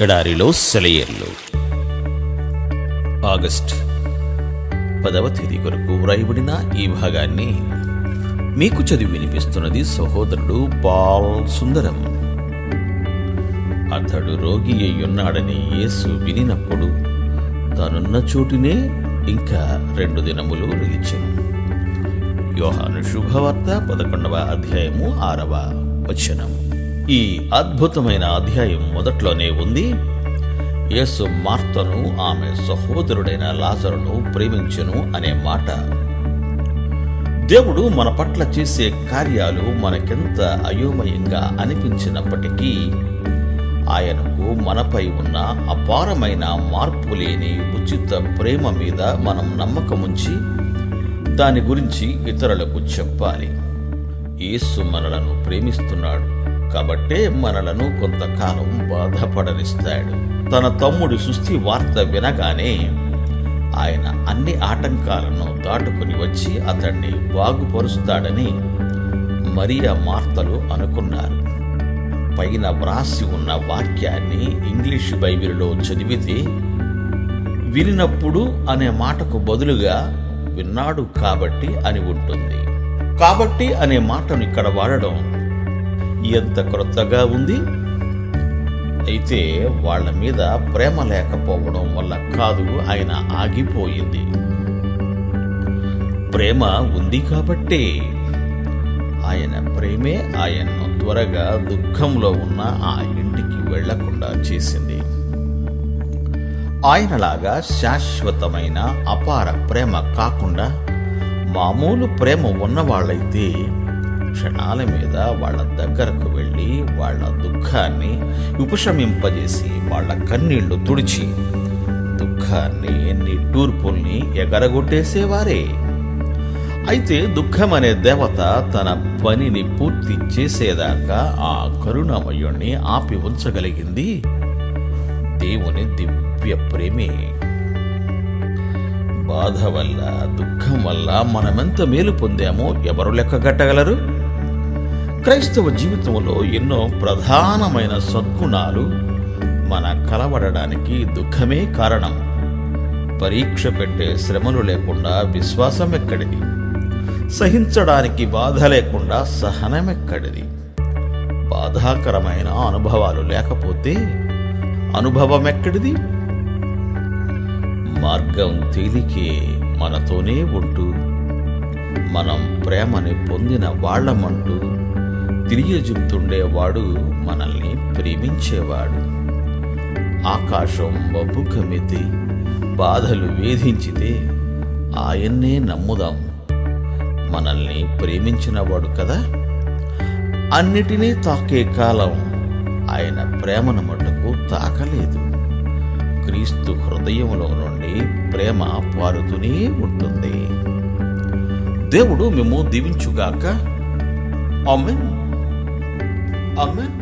ఎడారిలో సెలయేర్లు. ఆగస్ట్ పదవ తేదీ కొరకు వ్రాయబడిన ఈ భాగాన్ని మీకు చదివి వినిపిస్తున్నది సహోదరుడు పాల్ సుందరం. అతడు రోగి అయ్యున్నాడని యేసు వినినప్పుడు తనున్న చోటునే ఇంకా రెండు దినములు నిలిచెను యోహాను శుభవార్త పదకొండవ అధ్యాయము ఆరవ వచనం ఈ అద్భుతమైన అధ్యాయం మొదట్లోనే ఉంది. యేసు మార్తను ఆమె సహోదరుడైన లాజరును ప్రేమించను అనే మాట. దేవుడు మన పట్ల చేసే కార్యాలు మనకెంత అయోమయంగా అనిపించినప్పటికీ ఆయనకు మనపై ఉన్న అపారమైన మార్పు లేని ఉచిత ప్రేమ మీద మనం నమ్మకముంచి దాని గురించి ఇతరులకు చెప్పాలి. యేసు మనలను ప్రేమిస్తున్నాడు. కాబట్టే మనలను కొంతకాలం బాధపడనిస్తాడు. తన తమ్ముడి సుస్థి వార్త వినగానే ఆయన అన్ని ఆటంకాలను దాటుకుని వచ్చి అతన్ని బాగుపరుస్తాడని మరియా మార్తలు అనుకున్నారు. పైన వ్రాసి ఉన్న వాక్యాన్ని ఇంగ్లీష్ బైబిల్లో చదివితే వినినప్పుడు అనే మాటకు బదులుగా విన్నాడు కాబట్టి అని ఉంటుంది. కాబట్టి అనే మాటను ఇక్కడ వాడడం ఎంత క్రొత్తగా ఉంది? అయితే వాళ్ళ మీద ప్రేమ లేకపోవడం వల్ల కాదు ఆయన ఆగిపోయింది. ప్రేమ ఉంది కాబట్టే ఆయన ప్రేమే ఆయన్ను త్వరగా దుఃఖంలో ఉన్న ఆ ఇంటికి వెళ్ళకుండా చేసింది. ఆయనలాగా శాశ్వతమైన అపార ప్రేమ కాకుండా మామూలు ప్రేమ ఉన్నవాళ్ళైతే క్షణాల మీద వాళ్ళ దగ్గరకు వెళ్ళి వాళ్ళ దుఃఖాన్ని ఉపశమింపజేసి వాళ్ళ కన్నీళ్ళు తుడిచి దుఃఖాన్ని నిట్టూర్పుల్ని ఎగరగొట్టేసేవారే? అయితే దుఃఖం అనే దేవత తన పనిని పూర్తి చేసేదాకా ఆ కరుణామయుణ్ణి ఆపి ఉంచగలిగింది. దేవుని దివ్య ప్రేమే. బాధ వల్ల దుఃఖం వల్ల మనమెంత మేలు పొందామో ఎవరు లెక్కగట్టగలరు క్రైస్తవ జీవితంలో ఎన్నో ప్రధానమైన సద్గుణాలు మన కలవడడానికి దుఃఖమే కారణం. పరీక్ష పెట్టే శ్రమలు లేకుండా విశ్వాసం ఎక్కడిది? సహించడానికి బాధ లేకుండా సహనం ఎక్కడిది? బాధాకరమైన అనుభవాలు లేకపోతే అనుభవం ఎక్కడిది? మార్గం తేలికే మనతోనే ఉంటూ మనం ప్రేమని పొందిన వాళ్ళమంటూ తెలియజెప్తుండేవాడు మనల్ని ప్రేమించేవాడు. ఆకాశం మబ్బు కమ్మితే బాధలు వేధించితే ఆయన్నే నమ్ముదాం. మనల్ని ప్రేమించినవాడు కదా? అన్నిటినీ తాకే కాలం ఆయన ప్రేమను మటుకు తాకలేదు. క్రీస్తు హృదయంలో నుండి ప్రేమ పారుతూనే ఉంటుంది. దేవుడు మేము దీవించుగాక. ఆమెన్. ఆమెన్